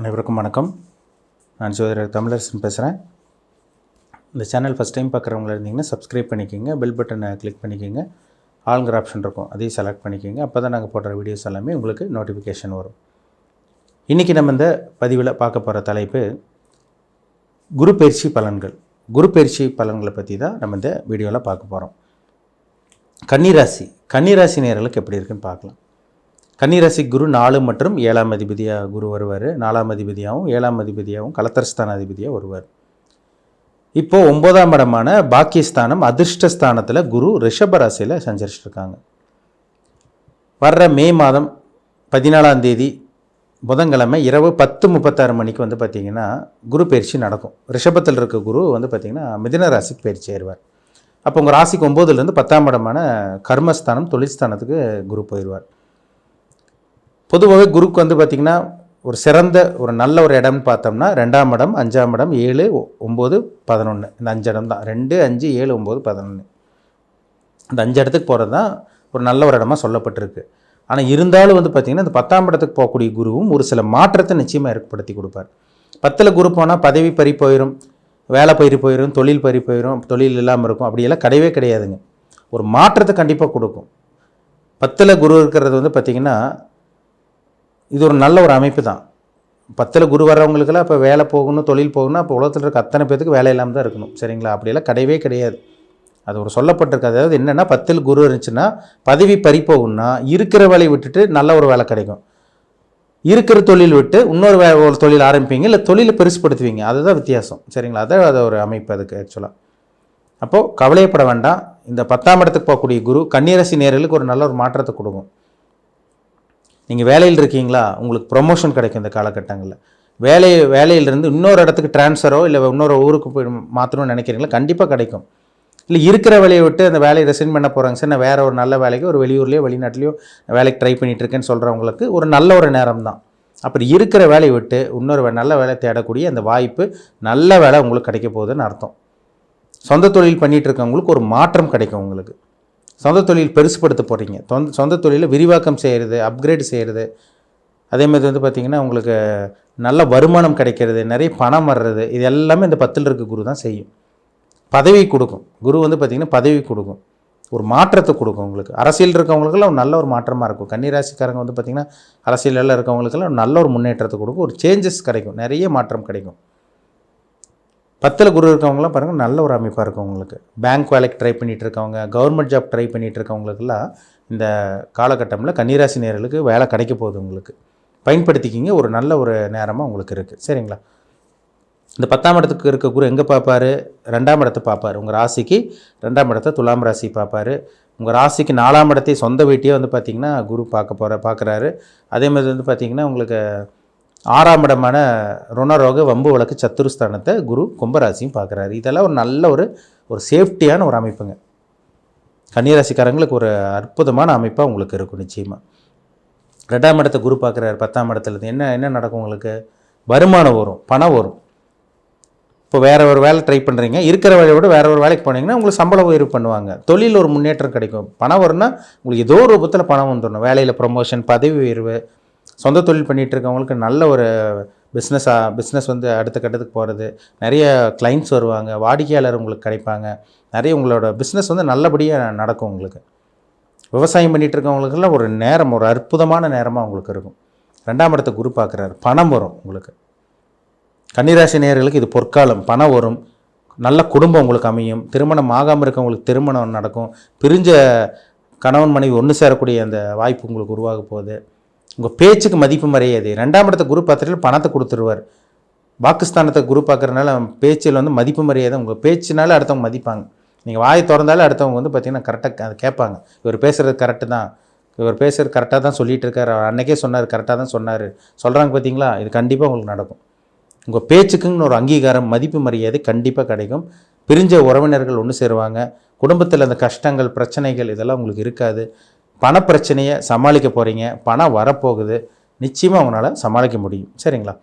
அனைவருக்கும் வணக்கம். நான் ஜோதிடர் தமிழரசன் பேசுகிறேன் இந்த சேனல் ஃபஸ்ட் டைம் பார்க்குறவங்களா இருந்தீங்கன்னா சப்ஸ்கிரைப் பண்ணிக்கோங்க பெல் பட்டனை கிளிக் பண்ணிக்கோங்க. ஆளுங்கிற ஆப்ஷன் இருக்கும் அதையும் செலக்ட் பண்ணிக்கோங்க. அப்போ தான் நாங்கள் போடுற வீடியோஸ் எல்லாமே உங்களுக்கு நோட்டிஃபிகேஷன் வரும். இன்றைக்கி நம்ம இந்த பதிவில் பார்க்க போகிற தலைப்பு குரு பயிற்சி பலன்கள். குரு பயிற்சி பலன்களை பற்றி தான் நம்ம இந்த வீடியோவில் பார்க்க போகிறோம் கன்னிராசி. கன்னிராசி நேர்களுக்கு எப்படி இருக்குன்னு பார்க்கலாம். கன்னிராசி குரு நாலு மற்றும் ஏழாம் அதிபதியாக குரு வருவார். நாலாம் அதிபதியாகவும் ஏழாம் அதிபதியாகவும் கலத்தரஸ்தான அதிபதியாக வருவார். இப்போது ஒன்பதாம் இடமான பாக்கியஸ்தானம் அதிர்ஷ்டஸ்தானத்தில் குரு ரிஷப சஞ்சரிச்சிருக்காங்க. வர்ற மே மாதம் பதினாலாம் தேதி புதன்கிழமை இரவு பத்து முப்பத்தாறு மணிக்கு வந்து பார்த்திங்கன்னா குரு பயிற்சி நடக்கும். ரிஷபத்தில் இருக்க குரு வந்து பார்த்திங்கன்னா மிதின ராசிக்கு பயிற்சி ஆயிடுவார் அப்போ உங்கள் ராசிக்கு ஒம்போதுலேருந்து பத்தாம் இடமான கர்மஸ்தானம் தொழில்ஸ்தானத்துக்கு குரு போயிடுவார் பொதுவாகவே குருக்கு வந்து பார்த்திங்கன்னா ஒரு சிறந்த ஒரு நல்ல ஒரு இடம்னு பார்த்தோம்னா ரெண்டாம் இடம் அஞ்சாம் இடம் ஏழு ஒ- ஒம்பது பதினொன்று இந்த அஞ்சு இடம் தான். ரெண்டு அஞ்சு ஏழு ஒம்பது பதினொன்று இந்த அஞ்சு இடத்துக்கு போகிறது தான் ஒரு நல்ல ஒரு இடமா சொல்லப்பட்டிருக்கு. ஆனால் இருந்தாலும் வந்து பார்த்திங்கன்னா இந்த பத்தாம் இடத்துக்கு போகக்கூடிய குருவும் ஒரு சில மாற்றத்தை நிச்சயமாக ஏற்படுத்தி கொடுப்பார். பத்தில் குரு போனால் பதவி பறி போயிடும் வேலை பயிர் போயிடும் தொழில் பறி போயிடும் தொழில் இல்லாமல் இருக்கும். அப்படியெல்லாம் கிடையவே கிடையாதுங்க. ஒரு மாற்றத்தை கண்டிப்பாக கொடுக்கும். பத்தில் குரு இருக்கிறது வந்து பார்த்திங்கன்னா இது ஒரு நல்ல ஒரு அமைப்பு தான். பத்தில் குரு வர்றவங்களுக்கெல்லாம் இப்போ வேலை போகணும் தொழில் போகணும் அப்போ உலகத்தில் இருக்க அத்தனை பேத்துக்கு வேலை இல்லாமல் தான் இருக்கணும். சரிங்களா? அப்படியெல்லாம் கிடையவே கிடையாது. அது ஒரு சொல்லப்பட்டிருக்கு. அதாவது என்னென்னா பத்தில் குரு இருந்துச்சுன்னா பதவி பறிப்போகும்னா இருக்கிற வேலையை விட்டுட்டு நல்ல ஒரு வேலை கிடைக்கும். இருக்கிற தொழில் விட்டு இன்னொரு வே ஒரு தொழில் ஆரம்பிப்பீங்க இல்லை தொழிலை பெருசுப்படுத்துவீங்க. அதுதான் வித்தியாசம். சரிங்களா? அதான் அது ஒரு அமைப்பு அதுக்கு ஆக்சுவலாக அப்போது கவலையப்பட வேண்டாம். இந்த பத்தாம் இடத்துக்கு போகக்கூடிய குரு கன்னியரசி நேர்களுக்கு ஒரு நல்ல ஒரு மாற்றத்தை கொடுக்கும். நீங்கள் வேலையில் இருக்கீங்களா? உங்களுக்கு ப்ரொமோஷன் கிடைக்கும் இந்த காலகட்டங்களில். வேலை வேலையிலிருந்து இன்னொரு இடத்துக்கு ட்ரான்ஸ்ஃபரோ இல்லை இன்னொரு ஊருக்கு போய் மாற்றணும்னு நினைக்கிறீங்களா? கண்டிப்பாக கிடைக்கும். இல்லை இருக்கிற வேலையை விட்டு அந்த வேலையை ரெசைன் பண்ண போகிறாங்க சார் நான் வேறு ஒரு நல்ல வேலைக்கு ஒரு வெளியூர்லேயோ வெளிநாட்டிலையோ வேலைக்கு ட்ரை பண்ணிட்டு இருக்கேன்னு சொல்கிறவங்களுக்கு ஒரு நல்ல ஒரு நேரம் தான் அப்படி இருக்கிற வேலையை விட்டு இன்னொரு வே- நல்ல வேலை தேடக்கூடிய அந்த வாய்ப்பு நல்ல வேலை உங்களுக்கு கிடைக்க போகுதுன்னு அர்த்தம். சொந்த தொழில் பண்ணிகிட்டு இருக்கவங்களுக்கு ஒரு மாற்றம் கிடைக்கும் உங்களுக்கு. சொந்த தொழில் பெருசுப்படுத்த போகிறீங்க சொந்த சொந்த தொழிலை விரிவாக்கம் செய்கிறது அப்கிரேட் செய்கிறது அதே மாதிரி வந்து பார்த்திங்கன்னா உங்களுக்கு நல்ல வருமானம் கிடைக்கிறது நிறைய பணம் வர்றது இது எல்லாமே இந்த பத்தில் இருக்க குரு தான் செய்யும். பதவி கொடுக்கும். குரு வந்து பார்த்திங்கன்னா பதவி கொடுக்கும். ஒரு மாற்றத்தை கொடுக்கும் உங்களுக்கு. அரசியல் இருக்கவங்களுக்கெல்லாம் நல்ல ஒரு மாற்றமாக இருக்கும். கன்னிராசிக்காரங்க வந்து பார்த்திங்கன்னா அரசியலில் இருக்கவங்களுக்கெல்லாம் நல்ல ஒரு முன்னேற்றத்தை கொடுக்கும். ஒரு சேஞ்சஸ் கிடைக்கும். நிறைய மாற்றம் கிடைக்கும். பத்தில் குரு இருக்கவங்களாம் பாருங்கள் நல்ல ஒரு அமைப்பாக இருக்கும் உங்களுக்கு. பேங்க் வேலைக்கு ட்ரை பண்ணிகிட்டு இருக்கவங்க கவர்மெண்ட் ஜாப் ட்ரை பண்ணிகிட்டு இருக்கவங்களுக்கெல்லாம் இந்த காலகட்டத்தில் கன்னிராசி நேர்களுக்கு வேலை கிடைக்க போகுது உங்களுக்கு. பயன்படுத்திக்கிங்க ஒரு நல்ல ஒரு நேரமாக உங்களுக்கு இருக்குது சரிங்களா? இந்த பத்தாம் இடத்துக்கு இருக்க குரு எங்கே பார்ப்பாரு ரெண்டாம் இடத்தை பார்ப்பாரு உங்கள் ராசிக்கு ரெண்டாம் இடத்தை துலாம் ராசி பார்ப்பாரு உங்கள் ராசிக்கு நாலாம் இடத்தை சொந்த வீட்டையே வந்து பார்த்திங்கன்னா குரு பார்க்க போகிற பார்க்குறாரு அதே மாதிரி வந்து பார்த்திங்கன்னா உங்களுக்கு ஆறாம் இடமான ருணரோக வம்பு வழக்கு சத்துருஸ்தானத்தை குரு கும்பராசியும் பார்க்குறாரு. இதெல்லாம் ஒரு நல்ல ஒரு ஒரு சேஃப்டியான ஒரு அமைப்புங்க. கன்னிராசிக்காரங்களுக்கு ஒரு அற்புதமான அமைப்பாக உங்களுக்கு இருக்கும் நிச்சயமாக ரெண்டாம் இடத்தை குரு பார்க்குறாரு பத்தாம் இடத்துலேருந்து என்ன என்ன நடக்கும் உங்களுக்கு? வருமானம் வரும் பணம் வரும். இப்போ வேற ஒரு வேலை ட்ரை பண்ணுறீங்க இருக்கிற வேலையை விட வேற ஒரு வேலைக்கு போனீங்கன்னா உங்களுக்கு சம்பள உயர்வு பண்ணுவாங்க. தொழில் ஒரு முன்னேற்றம் கிடைக்கும். பணம் வரும்னா உங்களுக்கு ஏதோ ரூபத்தில் பணம் வந்துடணும். வேலையில் ப்ரொமோஷன் பதவி உயர்வு சொந்த தொழில் பண்ணிகிட்டு இருக்கவங்களுக்கு நல்ல ஒரு பிஸ்னஸாக பிஸ்னஸ் வந்து அடுத்த கட்டத்துக்கு போகிறது நிறைய கிளைண்ட்ஸ் வருவாங்க வாடிக்கையாளர் உங்களுக்கு கிடைப்பாங்க. நிறைய உங்களோட பிஸ்னஸ் வந்து நல்லபடியாக நடக்கும் உங்களுக்கு. விவசாயம் பண்ணிகிட்டு இருக்கவங்களுக்குலாம் ஒரு நேரம் ஒரு அற்புதமான நேரமாக உங்களுக்கு இருக்கும். ரெண்டாம் இடத்தை குரு பார்க்குறாரு. பணம் வரும் உங்களுக்கு. கன்னிராசி நேர்களுக்கு இது பொற்காலம். பணம் வரும். நல்ல குடும்பம் உங்களுக்கு அமையும். திருமணம் ஆகாமல் இருக்கவங்களுக்கு திருமணம் நடக்கும். பிரிஞ்ச கணவன் மனைவி ஒன்று சேரக்கூடிய அந்த வாய்ப்பு உங்களுக்கு உருவாக போகுது. உங்கள் பேச்சுக்கு மதிப்பு மறையாது ரெண்டாம் இடத்த குரு பார்த்துட்டு பணத்தை கொடுத்துருவார். பாகிஸ்தானத்தை குரு பார்க்குறதுனால பேச்சில் வந்து மதிப்பு மரியாதை உங்கள் பேச்சுனால அடுத்தவங்க மதிப்பாங்க. நீங்கள் வாயை திறந்தாலும் அடுத்தவங்க வந்து பார்த்தீங்கன்னா கரெக்டாக அதை கேட்பாங்க. இவர் பேசுகிறது கரெக்டு தான். இவர் பேசுகிறது கரெக்டாக தான் சொல்லிட்டு இருக்கார். அவர் அன்னைக்கே சொன்னார் கரெக்டாக தான் சொன்னார். சொல்கிறாங்க பார்த்தீங்களா இது கண்டிப்பாக உங்களுக்கு நடக்கும். உங்கள் பேச்சுக்குன்னு ஒரு அங்கீகாரம் மதிப்பு மரியாதை கண்டிப்பாக கிடைக்கும். பிரிஞ்ச உறவினர்கள் ஒன்று சேருவாங்க. குடும்பத்தில் அந்த கஷ்டங்கள் பிரச்சனைகள் இதெல்லாம் உங்களுக்கு இருக்காது. பணப்பிரச்சனையை சமாளிக்க போகிறீங்க பணம் வரப்போகுது நிச்சயமாக அவங்களால சமாளிக்க முடியும். சரிங்களா?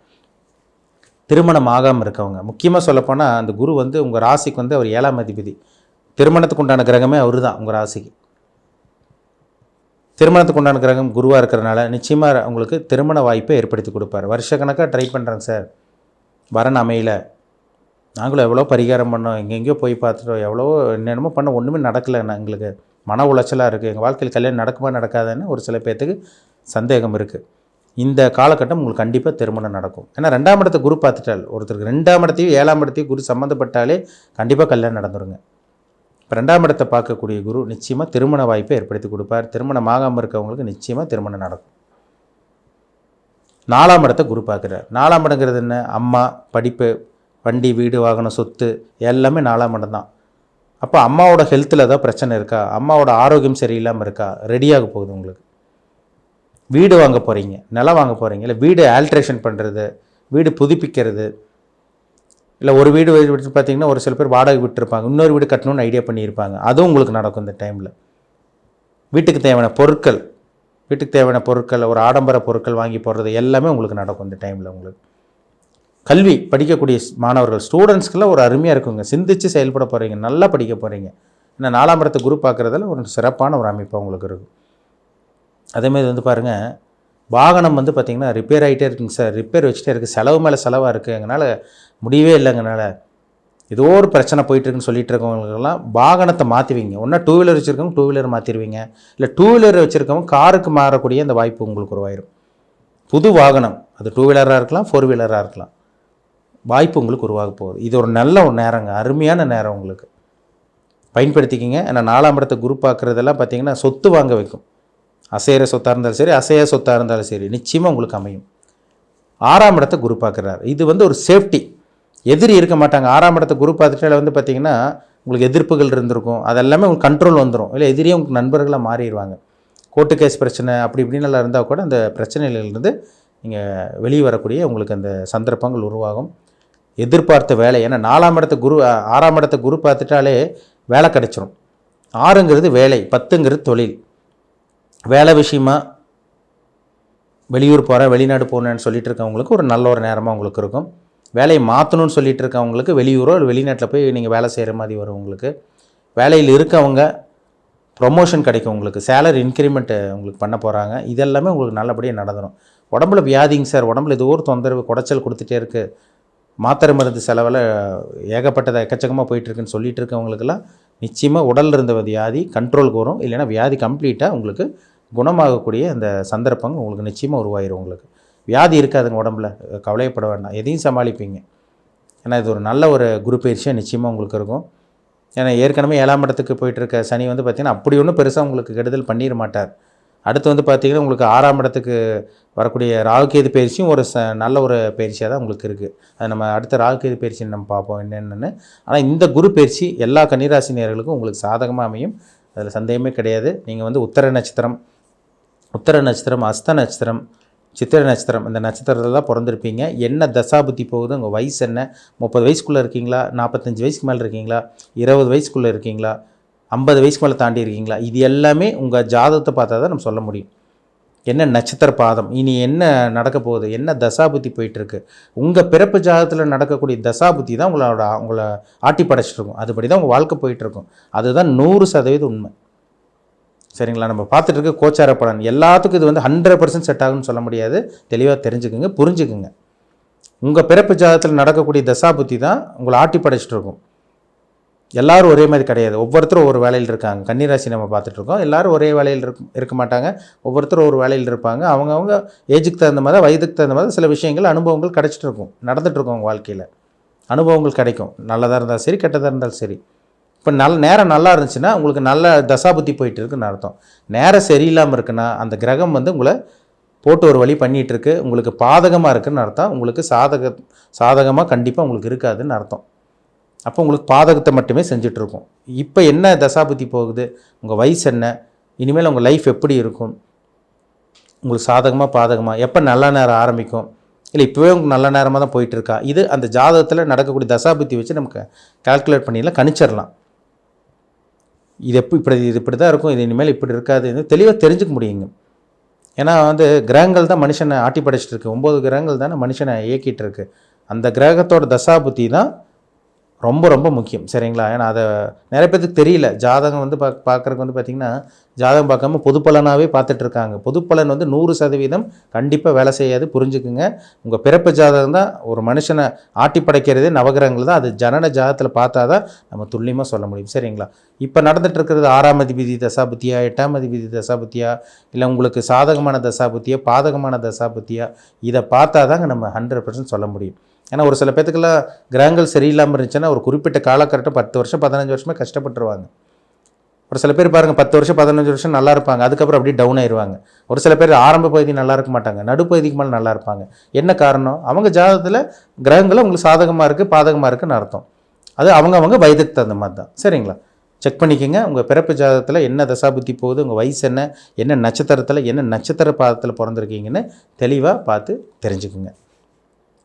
திருமணம் ஆகாமல் இருக்கவங்க. முக்கியமாக சொல்லப்போனால் அந்த குரு வந்து உங்கள் ராசிக்கு வந்து அவர் ஏழாம் அதிபதி. திருமணத்துக்கு உண்டான கிரகமே அவர் தான் உங்கள் ராசிக்கு. திருமணத்துக்கு உண்டான கிரகம் குருவாக இருக்கிறனால நிச்சயமாக உங்களுக்கு திருமண வாய்ப்பை ஏற்படுத்தி கொடுப்பார். வருஷக்கணக்காக ட்ரை பண்ணுறேங்க சார் வரன் அமையல. நாங்களும் எவ்வளோ பரிகாரம் பண்ணோம் எங்கெங்கேயோ போய் பார்த்துட்டோம் எவ்வளவோ என்னென்னமோ பண்ண ஒன்றுமே நடக்கலை எங்களுக்கு. மன உளைச்சலாக இருக்குது எங்கள் வாழ்க்கையில் கல்யாணம் நடக்குமா நடக்காதுன்னு ஒரு சில பேர்த்துக்கு சந்தேகம் இருக்குது இந்த காலகட்டம் உங்களுக்கு கண்டிப்பாக திருமணம் நடக்கும். ஏன்னா ரெண்டாம் இடத்தை குரு பார்த்துட்டால் ஒருத்தருக்கு ரெண்டாம் இடத்தையும் ஏழாம் இடத்தையும் குரு சம்மந்தப்பட்டாலே கண்டிப்பாக கல்யாணம் நடந்துருங்க. இப்போ ரெண்டாம் இடத்தை பார்க்கக்கூடிய குரு நிச்சயமாக திருமண வாய்ப்பை ஏற்படுத்தி கொடுப்பார். திருமணம் ஆகாமல் இருக்கவங்களுக்கு நிச்சயமாக திருமணம் நடக்கும். நாலாம் இடத்தை குரு பார்க்குறார். நாலாம் இடங்கிறது என்ன? அம்மா படிப்பு வண்டி வீடு வாகனம் சொத்து எல்லாமே நாலாம் இடம் தான். அப்போ அம்மாவோட ஹெல்த்தில் ஏதாவது பிரச்சனை இருக்கா? அம்மாவோட ஆரோக்கியம் சரியில்லாமல் இருக்கா? ரெடியாக போகுது உங்களுக்கு? வீடு வாங்க போகிறீங்க நிலம் வாங்க போகிறீங்க இல்லை வீடு ஆல்ட்ரேஷன் பண்ணுறது வீடு புதுப்பிக்கிறது. இல்லை ஒரு வீடு விட்டு பார்த்தீங்கன்னா ஒரு சில பேர் வாடகை விட்டுருப்பாங்க. இன்னொரு வீடு கட்டணும்னு ஐடியா பண்ணியிருப்பாங்க. அதுவும் உங்களுக்கு நடக்கும் இந்த டைமில் வீட்டுக்கு தேவையான பொருட்கள் வீட்டுக்கு தேவையான பொருட்கள் ஒரு ஆடம்பர பொருட்கள் வாங்கி போடுறது எல்லாமே உங்களுக்கு நடக்கும் இந்த டைமில் உங்களுக்கு. கல்வி படிக்கக்கூடிய மாணவர்கள் ஸ்டூடெண்ட்ஸ்க்கெல்லாம் ஒரு அருமையாக இருக்குங்க. சிந்திச்சு செயல்பட போகிறீங்க நல்லா படிக்க போகிறீங்க ஏன்னா நாலாம் இடத்தை குரூப் பார்க்குறதுல ஒரு சிறப்பான ஒரு அமைப்பு உங்களுக்கு இருக்கும். அதேமாதிரி வந்து பாருங்கள் வாகனம் வந்து பார்த்திங்கன்னா ரிப்பேர் ஆகிட்டே இருக்குங்க சார் ரிப்பேர் வச்சுட்டே இருக்குது செலவு மேலே செலவாக இருக்குது எங்களால் முடியவே இல்லைங்கனால ஏதோ ஒரு பிரச்சனை போயிட்டுருக்குன்னு சொல்லிட்டு இருக்கவங்களுக்கெல்லாம் வாகனத்தை மாற்றுவீங்க ஒன்றா டூ வீலர் வச்சுருக்கவங்க டூ வீலர் மாற்றிடுவீங்க இல்லை டூ வீலர் வச்சுருக்கவங்க காருக்கு மாறக்கூடிய அந்த வாய்ப்பு உங்களுக்கு உருவாயிரும். புது வாகனம் அது டூ வீலராக இருக்கலாம் ஃபோர் வீலராக இருக்கலாம். வாய்ப்பு உங்களுக்கு உருவாக போகுது. இது ஒரு நல்ல ஒரு நேரங்க. அருமையான நேரம் உங்களுக்கு. பயன்படுத்திக்கிங்க. ஏன்னா நாலாம் இடத்தை குரு பார்க்குறதெல்லாம் பார்த்தீங்கன்னா சொத்து வாங்க வைக்கும். அசைகிற சொத்தாக இருந்தாலும் சரி அசையா சொத்தாக இருந்தாலும் சரி நிச்சயமாக உங்களுக்கு அமையும். ஆறாம் இடத்தை குரு பார்க்குறாரு. இது வந்து ஒரு சேஃப்டி. எதிரி இருக்க மாட்டாங்க. ஆறாம் இடத்தை குரு பார்த்துட்டால வந்து பார்த்தீங்கன்னா உங்களுக்கு எதிர்ப்புகள் இருந்திருக்கும். அதெல்லாமே உங்களுக்கு கண்ட்ரோல் வந்துடும் இல்லை எதிரியே உங்களுக்கு நண்பர்களாக மாறிடுவாங்க. கோர்ட்டு கேஸ் பிரச்சனை அப்படி இப்படின்னு நல்லா இருந்தால் கூட அந்த பிரச்சனையிலிருந்து நீங்கள் வெளியே வரக்கூடிய உங்களுக்கு அந்த சந்தர்ப்பங்கள் உருவாகும். எதிர்பார்த்த வேலை. ஏன்னா நாலாம் இடத்த குரு ஆறாம் இடத்த குரு பார்த்துட்டாலே வேலை கிடைச்சிரும். ஆறுங்கிறது வேலை பத்துங்கிறது தொழில். வேலை விஷயமா வெளியூர் போகிறேன் வெளிநாடு போகிறேன்னு சொல்லிட்டு இருக்கவங்களுக்கு ஒரு நல்ல ஒரு நேரமாக உங்களுக்கு இருக்கும். வேலையை மாற்றணும்னு சொல்லிட்டு இருக்கவங்களுக்கு வெளியூரோ இல்லை வெளிநாட்டில் போய் நீங்கள் வேலை செய்கிற மாதிரி வரும் உங்களுக்கு. வேலையில் இருக்கவங்க ப்ரொமோஷன் கிடைக்கும் உங்களுக்கு. சேலரி இன்க்ரிமெண்ட் உங்களுக்கு பண்ண போகிறாங்க இதெல்லாமே உங்களுக்கு நல்லபடியாக நடந்துடும் உடம்புல வியாதிங்க சார். உடம்புல ஏதோ ஒரு தொந்தரவு குடைச்சல் கொடுத்துட்டே இருக்குது மாத்திரை மருந்து செலவில் ஏகப்பட்டதை எக்கச்சக்கமாக போயிட்டுருக்குன்னு சொல்லிட்டு இருக்கவங்களுக்கெல்லாம் நிச்சயமாக உடலில் இருந்த வியாதி கண்ட்ரோலுக்கு வரும் இல்லைன்னா வியாதி கம்ப்ளீட்டாக உங்களுக்கு குணமாகக்கூடிய அந்த சந்தர்ப்பங்கள் உங்களுக்கு நிச்சயமாக உருவாயிரும் உங்களுக்கு. வியாதி இருக்காதுங்க உடம்புல. கவலையப்பட வேண்டாம். எதையும் சமாளிப்பீங்க. ஏன்னா இது ஒரு நல்ல ஒரு குரு பயிற்சியாக நிச்சயமாக உங்களுக்கு இருக்கும். ஏன்னா ஏற்கனவே ஏழாம் இடத்துக்கு போயிட்டுருக்க சனி வந்து பார்த்திங்கன்னா அப்படி ஒன்றும் பெருசாக உங்களுக்கு கெடுதல் பண்ணிட மாட்டார். அடுத்து வந்து பார்த்திங்கன்னா உங்களுக்கு ஆறாம் இடத்துக்கு வரக்கூடிய ராகுகேது பயிற்சியும் ஒரு ச நல்ல ஒரு பயிற்சியாக தான் உங்களுக்கு இருக்குது அது நம்ம அடுத்த ராகுகேது பயிற்சி நம்ம பார்ப்போம் என்னென்னு. ஆனால் இந்த குரு பயிற்சி எல்லா கன்னிராசி நேர்களுக்கும் உங்களுக்கு சாதகமாக அமையும். அதில் சந்தேகமே கிடையாது. நீங்கள் வந்து உத்தர நட்சத்திரம் உத்தர நட்சத்திரம் அஸ்த நட்சத்திரம் சித்திரை நட்சத்திரம் இந்த நட்சத்திரத்தில் தான் பிறந்திருப்பீங்க. என்ன தசாபுத்தி போகுது? உங்கள் வயசு என்ன? முப்பது வயசுக்குள்ளே இருக்கீங்களா? நாற்பத்தஞ்சு வயசுக்கு மேலே இருக்கீங்களா? இருபது வயசுக்குள்ளே இருக்கீங்களா? ஐம்பது வயசுக்கு மேலே தாண்டி இருக்கீங்களா? இது எல்லாமே உங்கள் ஜாதகத்தை பார்த்தா தான் நம்ம சொல்ல முடியும். என்ன நட்சத்திர பாதம்? இனி என்ன நடக்க போகுது? என்ன தசாபுத்தி போயிட்டுருக்கு? உங்கள் பிறப்பு ஜாதகத்தில் நடக்கக்கூடிய தசாபுத்தி தான் உங்களோட உங்களை ஆட்டி படைச்சிட்ருக்கும் அதுபடி தான் உங்கள் வாழ்க்கை போயிட்டுருக்கும். அதுதான் நூறு சதவீதம் உண்மை. சரிங்களா? நம்ம பார்த்துட்டு இருக்க கோச்சார பலன். எல்லாத்துக்கும் இது வந்து ஹண்ட்ரட் பர்சன்ட் செட் ஆகும்னு சொல்ல முடியாது. தெளிவாக தெரிஞ்சுக்குங்க புரிஞ்சுக்குங்க. உங்கள் பிறப்பு ஜாதகத்தில் நடக்கக்கூடிய தசாபுத்தி தான் உங்களை ஆட்டி படைச்சிட்ருக்கும் எல்லோரும் ஒரே மாதிரி கிடையாது. ஒவ்வொருத்தரும் ஒரு வேலையில் இருக்காங்க. கன்னிராசி நம்ம பார்த்துட்ருக்கோம். எல்லோரும் ஒரே வேலையில் இருக் இருக்க மாட்டாங்க. ஒவ்வொருத்தரும் ஒரு வேலையில் இருப்பாங்க. அவங்கவுங்க ஏஜுக்கு தகுந்த மாதிரி வயதுக்கு தகுந்த மாதிரி சில விஷயங்கள் அனுபவங்கள் கிடச்சிட்டு இருக்கும் நடந்துகிட்ருக்கும் அவங்க வாழ்க்கையில். அனுபவங்கள் கிடைக்கும். நல்லதாக இருந்தாலும் சரி கெட்டதாக இருந்தாலும் சரி. இப்போ நல்ல நேரம் நல்லா இருந்துச்சுன்னா உங்களுக்கு நல்ல தசாபுத்தி போயிட்டு இருக்குன்னு அர்த்தம். நேரம் சரியில்லாமல் இருக்குன்னா அந்த கிரகம் வந்து உங்களை போட்டு ஒரு வழி பண்ணிகிட்ருக்கு உங்களுக்கு பாதகமாக இருக்குன்னு அர்த்தம். உங்களுக்கு சாதக சாதகமாக கண்டிப்பாக உங்களுக்கு இருக்காதுன்னு அர்த்தம். அப்போ உங்களுக்கு பாதகத்தை மட்டுமே செஞ்சுட்டு இப்போ என்ன தசாபுத்தி போகுது? உங்கள் வயசு என்ன? இனிமேல் உங்கள் லைஃப் எப்படி இருக்கும்? உங்களுக்கு சாதகமாக பாதகமாக எப்போ நல்ல நேரம் ஆரம்பிக்கும்? இல்லை இப்போவே உங்களுக்கு நல்ல நேரமாக தான் போயிட்டுருக்கா? இது அந்த ஜாதகத்தில் நடக்கக்கூடிய தசாபுத்தி வச்சு நமக்கு கால்குலேட் பண்ணிடலாம் கணிச்சிடலாம். இது எப்போ இப்படி இது இப்படி தான் இருக்கும் இது இனிமேல் இப்படி இருக்காது தெளிவாக தெரிஞ்சுக்க முடியுங்க. ஏன்னா வந்து கிரகங்கள் தான் மனுஷனை ஆட்டி படைச்சிட்டு இருக்கு. ஒம்பது கிரகங்கள் தானே மனுஷனை இயக்கிட்டு இருக்கு. அந்த கிரகத்தோட தசாபுத்தி தான் ரொம்ப ரொம்ப முக்கியம் சரிங்களா? ஏன்னா அதை நிறைய பேருக்கு தெரியல. ஜாதகம் வந்து பா பார்க்குறக்கு வந்து பார்த்திங்கன்னா ஜாதகம் பார்க்காம பொதுப்பலனாகவே பார்த்துட்ருக்காங்க. பொதுப்பலன் வந்து நூறு சதவீதம் கண்டிப்பாக வேலை செய்யாது புரிஞ்சுக்குங்க. உங்கள் பிறப்பு ஜாதகம் தான் ஒரு மனுஷனை ஆட்டி படைக்கிறதே நவகிரகங்கள் தான். அது ஜனன ஜாதகத்தில் பார்த்தா தான் நம்ம துல்லியமாக சொல்ல முடியும் சரிங்களா? இப்போ நடந்துகிட்ருக்கிறது ஆறாம் அதிபதி தசாபுத்தியா எட்டாம் அதிபதி தசாபுத்தியா இல்லை உங்களுக்கு சாதகமான தசாபுத்தியா பாதகமான தசாபுத்தியா இதை பார்த்தா தாங்க நம்ம ஹண்ட்ரட் பர்சன்ட் சொல்ல முடியும். ஏன்னா ஒரு சில பேத்துக்கெல்லாம் கிரகங்கள் சரியில்லாமல் இருந்துச்சுன்னா ஒரு குறிப்பிட்ட காலக்கட்டம் பத்து வருஷம் பதினஞ்சு வருஷமே கஷ்டப்பட்டுருவாங்க. ஒரு சில பேர் பாருங்கள் பத்து வருஷம் பதினஞ்சு வருஷம் நல்லா இருப்பாங்க. அதுக்கப்புறம் அப்படியே டவுன் ஆயிடுவாங்க ஒரு சில பேர் ஆரம்ப பகுதி நல்லா இருக்க மாட்டாங்க. நடுப்பகுதிக்கு மேலே நல்லா இருப்பாங்க. என்ன காரணம்? அவங்க ஜாதகத்தில் கிரகங்கள் உங்களுக்கு சாதகமாக இருக்குது பாதகமாக இருக்குன்னு அர்த்தம். அது அவங்க அவங்க வயதுக்கு தகுந்த மாதிரி தான். சரிங்களா? செக் பண்ணிக்கோங்க. உங்கள் பிறப்பு ஜாதகத்தில் என்ன தசாபுத்தி போகுது உங்கள் வயசு என்ன என்ன நட்சத்திரத்தில் என்ன நட்சத்திர பாதத்தில் பிறந்திருக்கீங்கன்னு தெளிவாக பார்த்து தெரிஞ்சுக்குங்க.